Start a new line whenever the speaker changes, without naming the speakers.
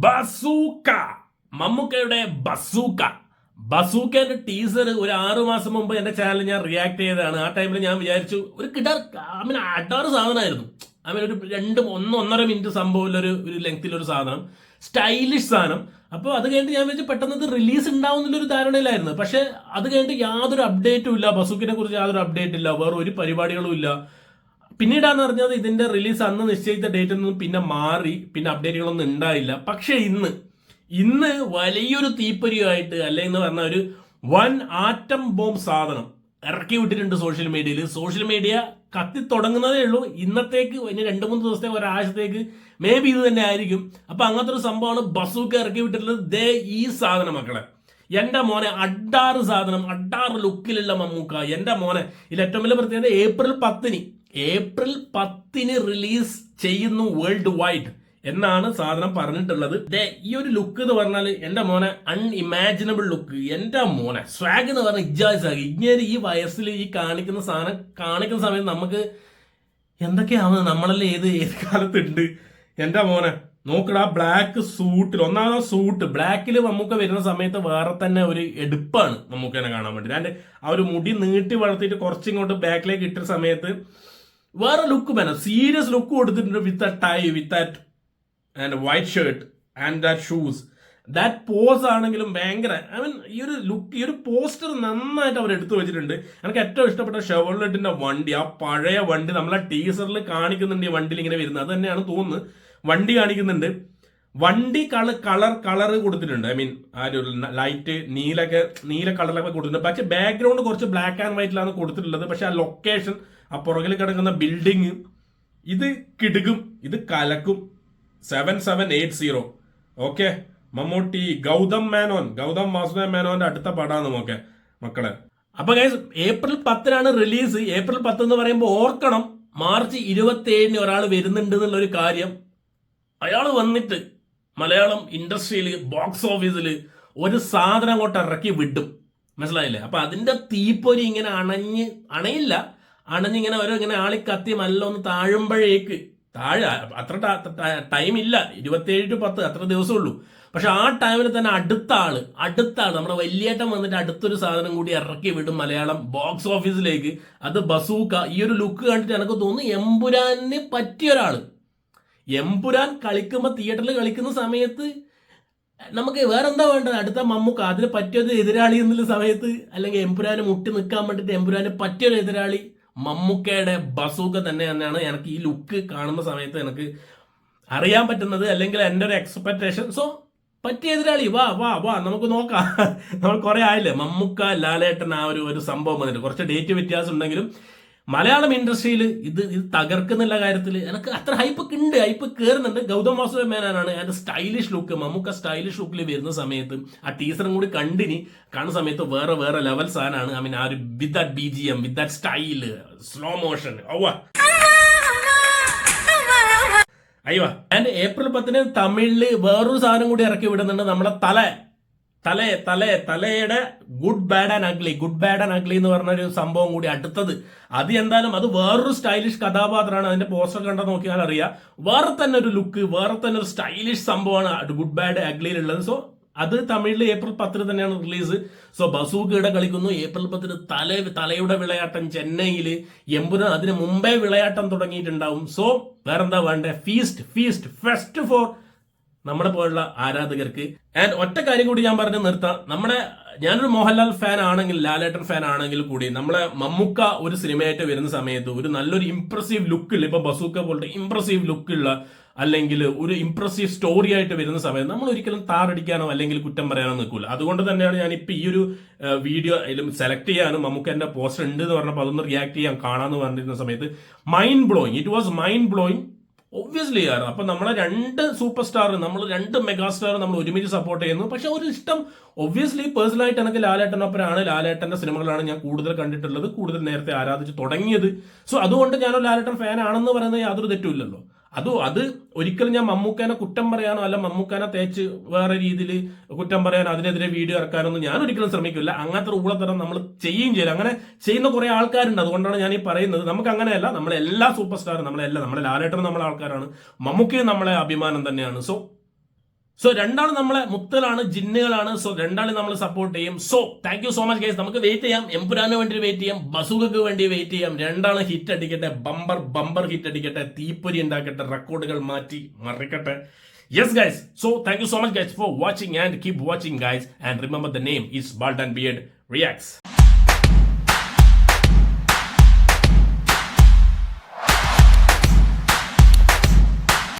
Bazooka. മമ്മൂക്കയുടെ bazooka. ബസൂക്കന്റെ teaser ഒരു ആറു മാസം മുമ്പ് എന്റെ ചാനലിൽ ഞാൻ റിയാക്ട് ചെയ്തതാണ്. ആ ടൈമിൽ ഞാൻ വിചാരിച്ചു ഒരു കിടർ അമീൻ അടാറ് സാധനമായിരുന്നു. അമിന് ഒരു രണ്ട് ഒന്ന് ഒന്നര മിനിറ്റ് സംഭവമുള്ള ഒരു ഒരു ലെങ്തിലൊരു സാധനം. സ്റ്റൈലിഷ് സാധനം. അപ്പോൾ അത് കഴിഞ്ഞിട്ട് ഞാൻ വിചാരിച്ചു പെട്ടെന്ന് ഇത് റിലീസ് ഉണ്ടാവും ഒരു ധാരണയിലായിരുന്നു. പക്ഷേ അത് കഴിഞ്ഞിട്ട് യാതൊരു അപ്ഡേറ്റും ഇല്ല. ബസൂക്കിനെ കുറിച്ച് യാതൊരു അപ്ഡേറ്റ് ഇല്ല. വേറെ ഒരു പരിപാടികളും ഇല്ല. പിന്നീടാന്ന് പറഞ്ഞത് ഇതിന്റെ റിലീസ് അന്ന് നിശ്ചയിച്ച ഡേറ്റിൽ നിന്നും പിന്നെ മാറി പിന്നെ അപ്ഡേറ്റുകളൊന്നും ഉണ്ടായില്ല. പക്ഷെ ഇന്ന് ഇന്ന് വലിയൊരു തീപ്പൊരിയായിട്ട് അല്ലെങ്കിൽ പറഞ്ഞ ഒരു വൻ ആറ്റം ബോംബ് സാധനം ഇറക്കി വിട്ടിട്ടുണ്ട് സോഷ്യൽ മീഡിയയിൽ സോഷ്യൽ മീഡിയ കത്തി തുടങ്ങുന്നതേ ഉള്ളൂ. ഇന്നത്തേക്ക് ഇനി രണ്ട് മൂന്ന് ദിവസത്തേക്ക് ഒരാഴ്ചത്തേക്ക് മേ ബി ഇത് തന്നെ ആയിരിക്കും. അപ്പൊ അങ്ങനത്തെ ഒരു സംഭവമാണ് ബസൂക്ക് ഇറക്കി വിട്ടിട്ടുള്ളത്. ദേ ഈ സാധനം മക്കളെ. എന്റെ മോനെ അഡാറ് സാധനം അഡാറ് ലുക്കിലുള്ള മമ്മൂക്ക. എന്റെ മോനെ ഇതിൽ ഏറ്റവും വലിയ പ്രത്യേകത ഏപ്രിൽ പത്തിന് ഏപ്രിൽ പത്തിന് റിലീസ് ചെയ്യുന്നു വേൾഡ് വൈഡ് എന്നാണ് സാധനം പറഞ്ഞിട്ടുള്ളത്. ഈ ഒരു ലുക്ക് എന്ന് പറഞ്ഞാൽ എന്റെ മോനെ അൺഇമാജിനബിൾ ലുക്ക് എന്റെ മോനെ സ്വാഗ് എന്ന് പറഞ്ഞാൽ ഇജാസാഗ് ഇങ്ങനെ ഈ വയസ്സിൽ ഈ കാണിക്കുന്ന സാധനം കാണിക്കുന്ന സമയത്ത് നമുക്ക് എന്തൊക്കെയാവുന്നത്? നമ്മളല്ലേ ഏത് ഏത് കാലത്തുണ്ട്? എന്റെ മോനെ നോക്കടാ ബ്ലാക്ക് സൂട്ടിൽ ഒന്നാമത് സൂട്ട് ബ്ലാക്കിൽ നമുക്ക് വരുന്ന സമയത്ത് വേറെ തന്നെ ഒരു എടുപ്പാണ് നമുക്ക് തന്നെ കാണാൻ വേണ്ടി. അതിന്റെ ആ ഒരു മുടി നീട്ടി വളർത്തിയിട്ട് കുറച്ചിങ്ങോട്ട് ബാക്കിലേക്ക് ഇട്ട സമയത്ത് വേറെ ലുക്ക് വേണം. സീരിയസ് ലുക്ക് കൊടുത്തിട്ടുണ്ട് with a tie with that and white shirt and that shoes that pose ആണെങ്കിലും ഭയങ്കര ഐ മീൻ ഈ ഒരു ലുക്ക് ഈ ഒരു പോസ്റ്റർ നന്നായിട്ട് അവർ എടുത്തു വെച്ചിട്ടുണ്ട്. എനിക്ക് ഏറ്റവും ഇഷ്ടപ്പെട്ട ഷെവർലെറ്റിന്റെ വണ്ടി ആ പഴയ വണ്ടി നമ്മളെ ടീസറിൽ കാണിക്കുന്നുണ്ട് ഈ വണ്ടിയിൽ ഇങ്ങനെ വരുന്നത്. അത് തന്നെയാണ് തോന്നുന്നത്. വണ്ടി കാണിക്കുന്നുണ്ട്. വണ്ടി കളർ കളർ കളർ കൊടുത്തിട്ടുണ്ട്. ഐ മീൻ ആ ഒരു ലൈറ്റ് നീലൊക്കെ നീല കളറിലൊക്കെ കൊടുത്തിട്ടുണ്ട്. പക്ഷെ ബാക്ക്ഗ്രൗണ്ട് കുറച്ച് ബ്ലാക്ക് ആൻഡ് വൈറ്റിലാണ് കൊടുത്തിട്ടുള്ളത്. പക്ഷെ ആ ലൊക്കേഷൻ ആ പുറകിൽ കിടക്കുന്ന ബിൽഡിങ് ഇത് കിടുകും ഇത് കലക്കും. Seven seven eight zero okay Mammootty Gautham Menon Gautham Vasudeva മേനോന്റെ അടുത്ത പടാണ് നോക്കെ മക്കളെ. അപ്പൊ ഗൈസ് ഏപ്രിൽ പത്തിനാണ് റിലീസ് ഏപ്രിൽ പത്ത് എന്ന് പറയുമ്പോൾ ഓർക്കണം മാർച്ച് ഇരുപത്തി ഏഴിന് ഒരാൾ വരുന്നുണ്ട് എന്നുള്ള ഒരു കാര്യം. അയാൾ വന്നിട്ട് മലയാളം ഇൻഡസ്ട്രിയിൽ ബോക്സ് ഓഫീസിൽ ഒരു സാധനം അങ്ങോട്ട് ഇറക്കി വിടും. മനസ്സിലായില്ലേ? അപ്പൊ അതിന്റെ തീപ്പൊരി ഇങ്ങനെ അണഞ്ഞ് അണയില്ല. അണഞ്ഞിങ്ങനെ ഓരോ ഇങ്ങനെ ആളി കത്തി മല്ലൊന്ന് താഴുമ്പോഴേക്ക്. താഴെ അത്ര ടൈം ഇല്ല. ഇരുപത്തിയേഴ് ടു പത്ത് അത്ര ദിവസമുള്ളൂ പക്ഷെ ആ ടൈമിൽ തന്നെ അടുത്ത ആൾ അടുത്ത ആൾ നമ്മുടെ വലിയേട്ടൻ വന്നിട്ട് അടുത്തൊരു സാധനം കൂടി ഇറക്കി വിടും മലയാളം ബോക്സ് ഓഫീസിലേക്ക് അത് ബസൂക്ക. ഈ ഒരു ലുക്ക് കണ്ടിട്ട് എനിക്ക് തോന്നുന്നു എമ്പുരാന് പറ്റിയ ഒരാൾ. എമ്പുരാൻ കളിക്കുമ്പോൾ തിയേറ്ററിൽ കളിക്കുന്ന സമയത്ത് നമുക്ക് വേറെന്താ വേണ്ടത്? അടുത്ത മമ്മൂക്ക അതിന് പറ്റിയൊരു എതിരാളി എന്നുള്ള സമയത്ത് അല്ലെങ്കിൽ എംപുരാന് മുട്ടി നിൽക്കാൻ വേണ്ടിയിട്ട് എംപുരാന് പറ്റിയൊരു എതിരാളി മമ്മൂക്കയുടെ ബസൂക്ക തന്നെ തന്നെയാണ് എനിക്ക് ഈ ലുക്ക് കാണുന്ന സമയത്ത് എനിക്ക് അറിയാൻ പറ്റുന്നത് അല്ലെങ്കിൽ എന്റെ ഒരു എക്സ്പെക്ടേഷൻ സോ പറ്റിയ എതിരാളി വാ വാ വാ നമുക്ക് നോക്കാം. നമ്മൾ കുറെ ആയില്ലേ? മമ്മൂക്ക ലാലേട്ടൻ ആ ഒരു ഒരു സംഭവം വന്നിട്ട് കുറച്ച് ഡേറ്റ് വ്യത്യാസം ഉണ്ടെങ്കിലും മലയാളം ഇൻഡസ്ട്രിയിൽ ഇത് ഇത് തകർക്കുന്നുള്ള കാര്യത്തിൽ എനിക്ക് അത്ര ഹൈപ്പ് ഉണ്ട് ഹൈപ്പ് കയറുന്നുണ്ട് ഗൗതം വാസുദേവ മേനാനാണ് അതിന്റെ സ്റ്റൈലിഷ് ലുക്ക് മമ്മൂക്ക സ്റ്റൈലിഷ് ലുക്കിൽ വരുന്ന സമയത്ത് ആ ടീച്ചറും കൂടി കണ്ടിനി കാണുന്ന സമയത്ത് വേറെ വേറെ ലെവൽ സാധനമാണ് ഐ മീൻ ആ ഒരു with that B G M with that style slow motion ഓവ അയ്യോ ആൻഡ് ഏപ്രിൽ പത്തിന് തമിഴിൽ വേറൊരു സാധനം കൂടി ഇറക്കി വിടുന്നുണ്ട് നമ്മുടെ തല. തല തലേ തലയുടെ good bad and ugly good bad and ugly എന്ന് പറഞ്ഞ ഒരു സംഭവം കൂടി അടുത്തത്. അത് എന്തായാലും അത് വേറൊരു സ്റ്റൈലിഷ് കഥാപാത്രമാണ്. അതിന്റെ പോസ്റ്റർ കണ്ടാൽ നോക്കിയാൽ അറിയാം. വേറെ തന്നെ ഒരു ലുക്ക് വേറെ തന്നെ ഒരു സ്റ്റൈലിഷ് സംഭവമാണ് ഗുഡ് ബാഡ് അഗ്ലിയിലുള്ളത് സോ അത് തമിഴിൽ ഏപ്രിൽ പത്തിന് തന്നെയാണ് റിലീസ് സോ ബസൂക്കയുടെ കളിക്കുന്നു. ഏപ്രിൽ പത്തിന് തല തലയുടെ വിളയാട്ടം ചെന്നൈയിൽ എമ്പുരാൻ അതിന് മുമ്പേ വിളയാട്ടം തുടങ്ങിയിട്ടുണ്ടാവും. സോ വേറെന്താ വേണ്ടേ? ഫീസ്റ്റ് ഫീസ്റ്റ് ഫെസ്റ്റ് ഫോർ നമ്മളെ പോലുള്ള ആരാധകർക്ക്. ആൻഡ് ഒറ്റ കാര്യം കൂടി ഞാൻ പറഞ്ഞ് നിർത്താം. നമ്മുടെ ഞാനൊരു മോഹൻലാൽ ഫാൻ ആണെങ്കിൽ ലാലേട്ടൻ ഫാൻ ആണെങ്കിൽ കൂടി നമ്മളെ മമ്മുക്ക ഒരു സിനിമയായിട്ട് വരുന്ന സമയത്ത് ഒരു നല്ലൊരു ഇംപ്രസീവ് ഉള്ള ഇപ്പൊ ബസൂക്ക പോലത്തെ ഇംപ്രസീവ് ലുക്കുള്ള അല്ലെങ്കിൽ ഒരു ഇംപ്രസീവ് സ്റ്റോറി ആയിട്ട് വരുന്ന സമയത്ത് നമ്മൾ ഒരിക്കലും താറടിക്കാനോ അല്ലെങ്കിൽ കുറ്റം പറയാനോ നിൽക്കില്ല അതുകൊണ്ട് തന്നെയാണ് ഞാൻ ഇപ്പൊ ഈ ഒരു വീഡിയോ അതിലും സെലക്ട് ചെയ്യാനും നമുക്ക് എന്റെ പോസ്റ്റർ ഉണ്ട് എന്ന് പറഞ്ഞപ്പോൾ അതൊന്ന് റിയാക്ട് ചെയ്യാൻ കാണാന്ന് പറഞ്ഞിരുന്ന സമയത്ത് mind blowing it was mind blowing obviously ആയിരുന്നു. അപ്പൊ നമ്മളെ രണ്ട് സൂപ്പർ സ്റ്റാർ നമ്മൾ രണ്ട് മെഗാ സ്റ്റാർ നമ്മൾ ഒരുമിച്ച് സപ്പോർട്ട് ചെയ്യുന്നു. പക്ഷെ ഒരു ഇഷ്ടം ഒബ്വിയസ്ലി പേഴ്സണലായിട്ട് എനിക്ക് ലാലേട്ടനൊപ്പരാണ്. ലാലേട്ടന്റെ സിനിമകളാണ് ഞാൻ കൂടുതൽ കണ്ടിട്ടുള്ളത് കൂടുതൽ നേരത്തെ ആരാധിച്ച് തുടങ്ങിയത്. സോ അതുകൊണ്ട് ഞാനൊരു ലാലേട്ടൻ ഫാൻ ആണെന്ന് പറയുന്നത് യാതൊരു തെറ്റുമില്ലല്ലോ. അത് അത് ഒരിക്കലും ഞാൻ മമ്മൂക്കാനെ കുറ്റം പറയാനോ അല്ല മമ്മൂക്കാനെ തേച്ച് വേറെ രീതിയിൽ കുറ്റം പറയാനോ അതിനെതിരെ വീഡിയോ ഇറക്കാനൊന്നും ഞാൻ ഒരിക്കലും ശ്രമിക്കില്ല. അങ്ങനത്തെ റൂളത്തരം നമ്മൾ ചെയ്യുകയും ചെയ്യില്ല അങ്ങനെ ചെയ്യുന്ന കുറെ ആൾക്കാരുണ്ട്. അതുകൊണ്ടാണ് ഞാൻ ഈ പറയുന്നത്. നമുക്ക് അങ്ങനെയല്ല. നമ്മളെ എല്ലാ സൂപ്പർ സ്റ്റാറും നമ്മളെല്ലാം നമ്മളെ ലാലേട്ടനും നമ്മളെ ആൾക്കാരാണ്. മമ്മൂക്കയും നമ്മളെ അഭിമാനം തന്നെയാണ്. സോ സോ രണ്ടാൾ നമ്മളെ മുത്തലാണ് ജിന്നുകളാണ്. സോ രണ്ടാൾ നമ്മൾ സപ്പോർട്ട് ചെയ്യും. So thank you so much guys നമുക്ക് വെയിറ്റ് ചെയ്യാം. എംപുരാന് വേണ്ടി വെയിറ്റ് ചെയ്യാം. ബസുഖക്ക് വേണ്ടി വെയിറ്റ് ചെയ്യാം. രണ്ടാളും ഹിറ്റ് അടിക്കട്ടെ. ബമ്പർ ബമ്പർ ഹിറ്റ് അടിക്കട്ടെ. തീപ്പൊരി ഉണ്ടാക്കട്ടെ. റെക്കോർഡുകൾ മാറ്റി മറിക്കട്ടെ. Yes guys so thank you so much guys for watching and keep watching guys and remember the name is bald and beard reacts